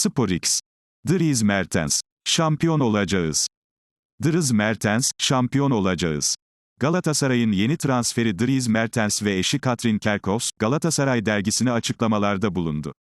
Sporix. Dries Mertens. Şampiyon olacağız. Dries Mertens, şampiyon olacağız. Galatasaray'ın yeni transferi Dries Mertens ve eşi Katrin Kerkhoffs, Galatasaray dergisine açıklamalarda bulundu.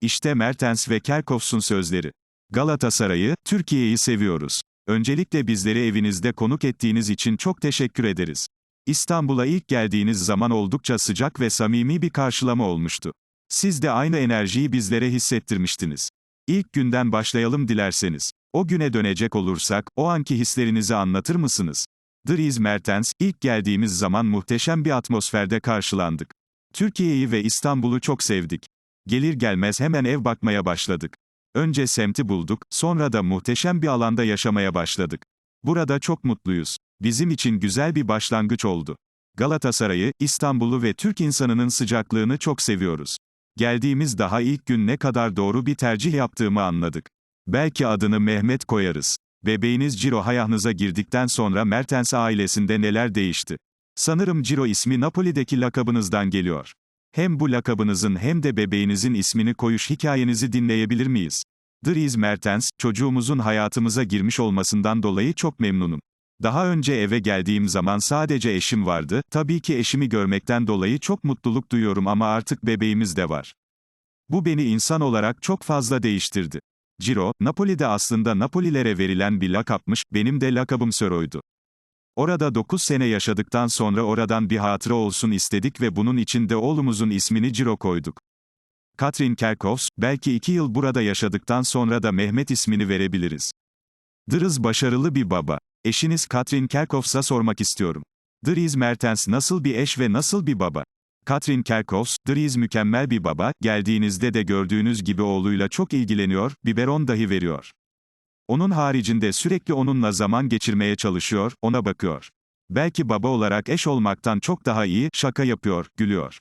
İşte Mertens ve Kerkhoffs'un sözleri. Galatasaray'ı, Türkiye'yi seviyoruz. Öncelikle bizleri evinizde konuk ettiğiniz için çok teşekkür ederiz. İstanbul'a ilk geldiğiniz zaman oldukça sıcak ve samimi bir karşılama olmuştu. Siz de aynı enerjiyi bizlere hissettirmiştiniz. İlk günden başlayalım dilerseniz. O güne dönecek olursak, o anki hislerinizi anlatır mısınız? Dries Mertens, ilk geldiğimiz zaman muhteşem bir atmosferde karşılandık. Türkiye'yi ve İstanbul'u çok sevdik. Gelir gelmez hemen ev bakmaya başladık. Önce semti bulduk, sonra da muhteşem bir alanda yaşamaya başladık. Burada çok mutluyuz. Bizim için güzel bir başlangıç oldu. Galatasaray'ı, İstanbul'u ve Türk insanının sıcaklığını çok seviyoruz. Geldiğimiz daha ilk gün ne kadar doğru bir tercih yaptığımı anladık. Belki adını Mehmet koyarız. Bebeğiniz Ciro hayatınıza girdikten sonra Mertens ailesinde neler değişti? Sanırım Ciro ismi Napoli'deki lakabınızdan geliyor. Hem bu lakabınızın hem de bebeğinizin ismini koyuş hikayenizi dinleyebilir miyiz? Dries Mertens, çocuğumuzun hayatımıza girmiş olmasından dolayı çok memnunum. Daha önce eve geldiğim zaman sadece eşim vardı, tabii ki eşimi görmekten dolayı çok mutluluk duyuyorum ama artık bebeğimiz de var. Bu beni insan olarak çok fazla değiştirdi. Ciro, Napoli'de aslında Napolilere verilen bir lakapmış, benim de lakabım Söro'ydu. Orada 9 sene yaşadıktan sonra oradan bir hatıra olsun istedik ve bunun için de oğlumuzun ismini Ciro koyduk. Katrin Kerkhoffs, belki 2 yıl burada yaşadıktan sonra da Mehmet ismini verebiliriz. Dries başarılı bir baba. Eşiniz Katrin Kerkhoffs'a sormak istiyorum. Dries Mertens nasıl bir eş ve nasıl bir baba? Katrin Kerkhoffs, Dries mükemmel bir baba, geldiğinizde de gördüğünüz gibi oğluyla çok ilgileniyor, biberon dahi veriyor. Onun haricinde sürekli onunla zaman geçirmeye çalışıyor, ona bakıyor. Belki baba olarak eş olmaktan çok daha iyi, şaka yapıyor, gülüyor.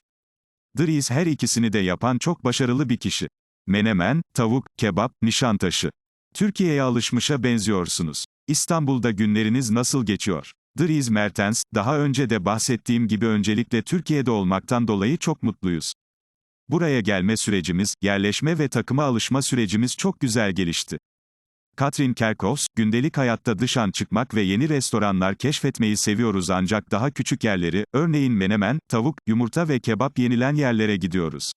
Dries her ikisini de yapan çok başarılı bir kişi. Menemen, tavuk, kebap, nişantaşı. Türkiye'ye alışmışa benziyorsunuz. İstanbul'da günleriniz nasıl geçiyor? Dries Mertens, daha önce de bahsettiğim gibi öncelikle Türkiye'de olmaktan dolayı çok mutluyuz. Buraya gelme sürecimiz, yerleşme ve takıma alışma sürecimiz çok güzel gelişti. Katrin Kerkhoffs, gündelik hayatta dışan çıkmak ve yeni restoranlar keşfetmeyi seviyoruz ancak daha küçük yerleri, örneğin menemen, tavuk, yumurta ve kebap yenilen yerlere gidiyoruz.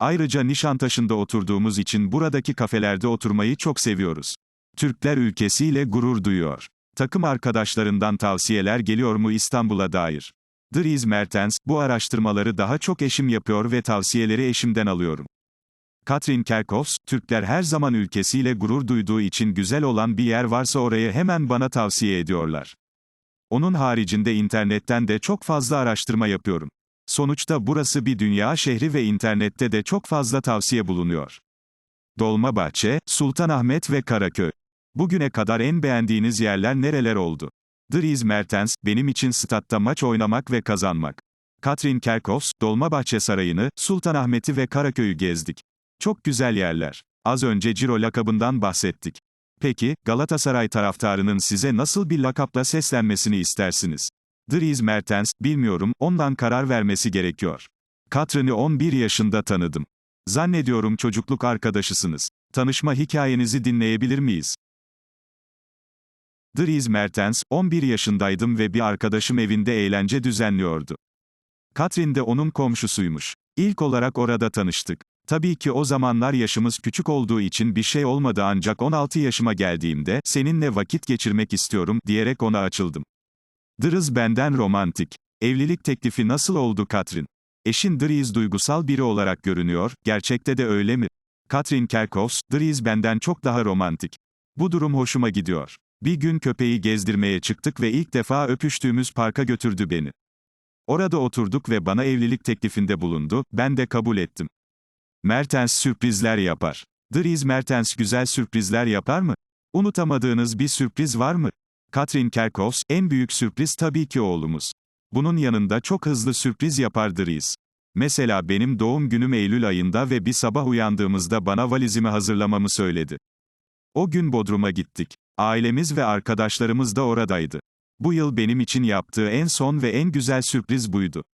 Ayrıca Nişantaşı'nda oturduğumuz için buradaki kafelerde oturmayı çok seviyoruz. Türkler ülkesiyle gurur duyuyor. Takım arkadaşlarından tavsiyeler geliyor mu İstanbul'a dair? Dries Mertens, bu araştırmaları daha çok eşim yapıyor ve tavsiyeleri eşimden alıyorum. Katrin Kerkhoffs, Türkler her zaman ülkesiyle gurur duyduğu için güzel olan bir yer varsa orayı hemen bana tavsiye ediyorlar. Onun haricinde internetten de çok fazla araştırma yapıyorum. Sonuçta burası bir dünya şehri ve internette de çok fazla tavsiye bulunuyor. Dolmabahçe, Sultanahmet ve Karaköy. Bugüne kadar en beğendiğiniz yerler nereler oldu? Dries Mertens, benim için statta maç oynamak ve kazanmak. Katrin Kerkhoffs, Dolmabahçe Sarayı'nı, Sultanahmet'i ve Karaköy'ü gezdik. Çok güzel yerler. Az önce Ciro lakabından bahsettik. Peki, Galatasaray taraftarının size nasıl bir lakapla seslenmesini istersiniz? Dries Mertens, bilmiyorum, ondan karar vermesi gerekiyor. Katrin'i 11 yaşında tanıdım. Zannediyorum çocukluk arkadaşısınız. Tanışma hikayenizi dinleyebilir miyiz? Dries Mertens, 11 yaşındaydım ve bir arkadaşım evinde eğlence düzenliyordu. Katrin de onun komşusuymuş. İlk olarak orada tanıştık. Tabii ki o zamanlar yaşımız küçük olduğu için bir şey olmadı ancak 16 yaşıma geldiğimde, seninle vakit geçirmek istiyorum, diyerek ona açıldım. Dries benden romantik. Evlilik teklifi nasıl oldu Katrin? Eşin Dries duygusal biri olarak görünüyor, gerçekte de öyle mi? Katrin Kerkhoffs, Dries benden çok daha romantik. Bu durum hoşuma gidiyor. Bir gün köpeği gezdirmeye çıktık ve ilk defa öpüştüğümüz parka götürdü beni. Orada oturduk ve bana evlilik teklifinde bulundu, ben de kabul ettim. Mertens sürprizler yapar. Dries Mertens güzel sürprizler yapar mı? Unutamadığınız bir sürpriz var mı? Katrin Kerkhoffs, en büyük sürpriz tabii ki oğlumuz. Bunun yanında çok hızlı sürpriz yapar Dries. Mesela benim doğum günüm Eylül ayında ve bir sabah uyandığımızda bana valizimi hazırlamamı söyledi. O gün Bodrum'a gittik. Ailemiz ve arkadaşlarımız da oradaydı. Bu yıl benim için yaptığı en son ve en güzel sürpriz buydu.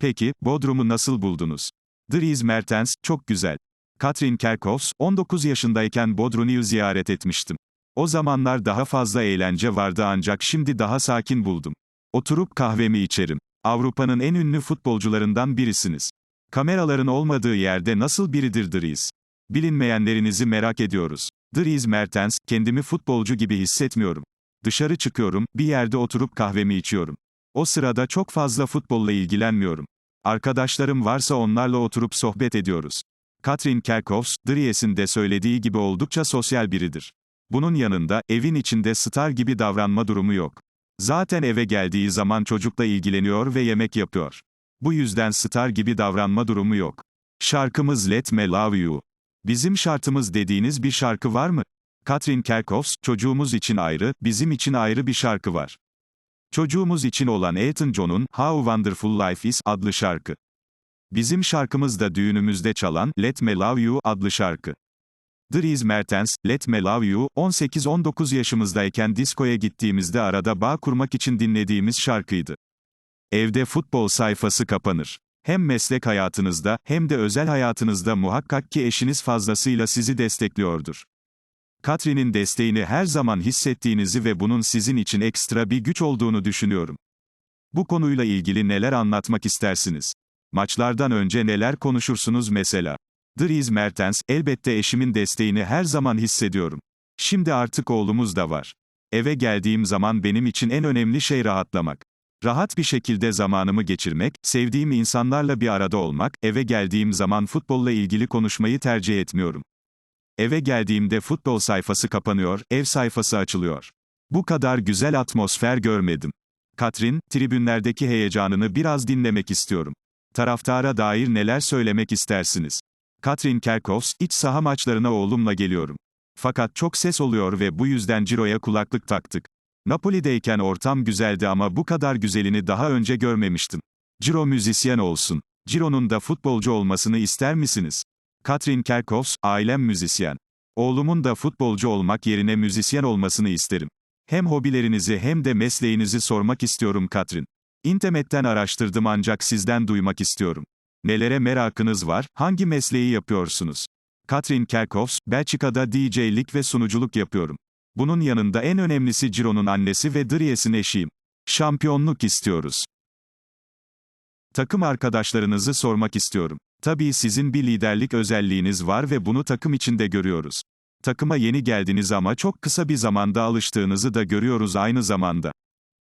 Peki, Bodrum'u nasıl buldunuz? Dries Mertens, çok güzel. Katrin Kerkhoffs, 19 yaşındayken Bodrum'u ziyaret etmiştim. O zamanlar daha fazla eğlence vardı ancak şimdi daha sakin buldum. Oturup kahvemi içerim. Avrupa'nın en ünlü futbolcularından birisiniz. Kameraların olmadığı yerde nasıl biridir Dries? Bilinmeyenlerinizi merak ediyoruz. Dries Mertens, kendimi futbolcu gibi hissetmiyorum. Dışarı çıkıyorum, bir yerde oturup kahvemi içiyorum. O sırada çok fazla futbolla ilgilenmiyorum. Arkadaşlarım varsa onlarla oturup sohbet ediyoruz. Katrin Kerkhoffs, Dries'in de söylediği gibi oldukça sosyal biridir. Bunun yanında, evin içinde star gibi davranma durumu yok. Zaten eve geldiği zaman çocukla ilgileniyor ve yemek yapıyor. Bu yüzden star gibi davranma durumu yok. Şarkımız Let Me Love You. Bizim şartımız dediğiniz bir şarkı var mı? Katrin Kerkhoffs, çocuğumuz için ayrı, bizim için ayrı bir şarkı var. Çocuğumuz için olan Elton John'un How Wonderful Life Is adlı şarkı. Bizim şarkımız da düğünümüzde çalan Let Me Love You adlı şarkı. Dries Mertens, Let Me Love You, 18-19 yaşımızdayken diskoya gittiğimizde arada bağ kurmak için dinlediğimiz şarkıydı. Evde futbol sayfası kapanır. Hem meslek hayatınızda, hem de özel hayatınızda muhakkak ki eşiniz fazlasıyla sizi destekliyordur. Katrin'in desteğini her zaman hissettiğinizi ve bunun sizin için ekstra bir güç olduğunu düşünüyorum. Bu konuyla ilgili neler anlatmak istersiniz? Maçlardan önce neler konuşursunuz mesela? Dries Mertens, elbette eşimin desteğini her zaman hissediyorum. Şimdi artık oğlumuz da var. Eve geldiğim zaman benim için en önemli şey rahatlamak. Rahat bir şekilde zamanımı geçirmek, sevdiğim insanlarla bir arada olmak, eve geldiğim zaman futbolla ilgili konuşmayı tercih etmiyorum. Eve geldiğimde futbol sayfası kapanıyor, ev sayfası açılıyor. Bu kadar güzel atmosfer görmedim. Katrin, tribünlerdeki heyecanını biraz dinlemek istiyorum. Taraftara dair neler söylemek istersiniz? Katrin Kerkhoffs, iç saha maçlarına oğlumla geliyorum. Fakat çok ses oluyor ve bu yüzden Ciro'ya kulaklık taktık. Napoli'deyken ortam güzeldi ama bu kadar güzelini daha önce görmemiştim. Ciro müzisyen olsun. Ciro'nun da futbolcu olmasını ister misiniz? Katrin Kerkhoffs, ailem müzisyen. Oğlumun da futbolcu olmak yerine müzisyen olmasını isterim. Hem hobilerinizi hem de mesleğinizi sormak istiyorum Katrin. İnternetten araştırdım ancak sizden duymak istiyorum. Nelere merakınız var, hangi mesleği yapıyorsunuz? Katrin Kerkhoffs, Belçika'da DJ'lik ve sunuculuk yapıyorum. Bunun yanında en önemlisi Ciro'nun annesi ve Dries'in eşiyim. Şampiyonluk istiyoruz. Takım arkadaşlarınızı sormak istiyorum. Tabii sizin bir liderlik özelliğiniz var ve bunu takım içinde görüyoruz. Takıma yeni geldiniz ama çok kısa bir zamanda alıştığınızı da görüyoruz aynı zamanda.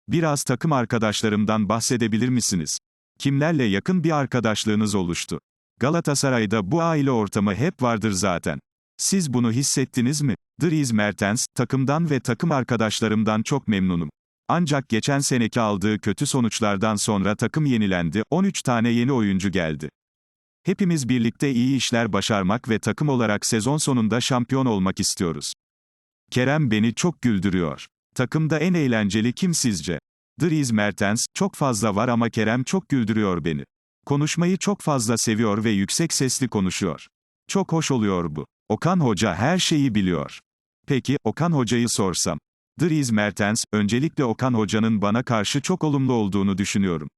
Biraz takım arkadaşlarımdan bahsedebilir misiniz? Kimlerle yakın bir arkadaşlığınız oluştu? Galatasaray'da bu aile ortamı hep vardır zaten. Siz bunu hissettiniz mi? Dries Mertens, takımdan ve takım arkadaşlarımdan çok memnunum. Ancak geçen seneki aldığı kötü sonuçlardan sonra takım yenilendi, 13 tane yeni oyuncu geldi. Hepimiz birlikte iyi işler başarmak ve takım olarak sezon sonunda şampiyon olmak istiyoruz. Kerem beni çok güldürüyor. Takımda en eğlenceli kim sizce? Dries Mertens, çok fazla var ama Kerem çok güldürüyor beni. Konuşmayı çok fazla seviyor ve yüksek sesli konuşuyor. Çok hoş oluyor bu. Okan Hoca her şeyi biliyor. Peki, Okan Hoca'yı sorsam. Dries Mertens, öncelikle Okan Hoca'nın bana karşı çok olumlu olduğunu düşünüyorum.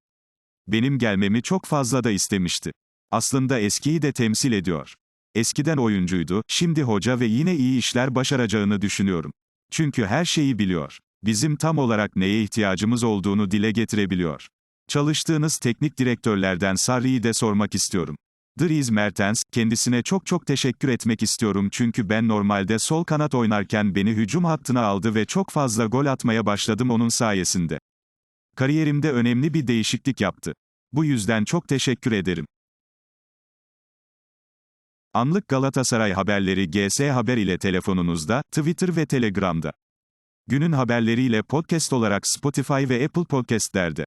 Benim gelmemi çok fazla da istemişti. Aslında eskiyi de temsil ediyor. Eskiden oyuncuydu, şimdi hoca ve yine iyi işler başaracağını düşünüyorum. Çünkü her şeyi biliyor. Bizim tam olarak neye ihtiyacımız olduğunu dile getirebiliyor. Çalıştığınız teknik direktörlerden Sarri'yi de sormak istiyorum. Dries Mertens, kendisine çok çok teşekkür etmek istiyorum çünkü ben normalde sol kanat oynarken beni hücum hattına aldı ve çok fazla gol atmaya başladım onun sayesinde. Kariyerimde önemli bir değişiklik yaptı. Bu yüzden çok teşekkür ederim. Anlık Galatasaray haberleri GS Haber ile telefonunuzda, Twitter ve Telegram'da. Günün haberleriyle podcast olarak Spotify ve Apple Podcast'lerde.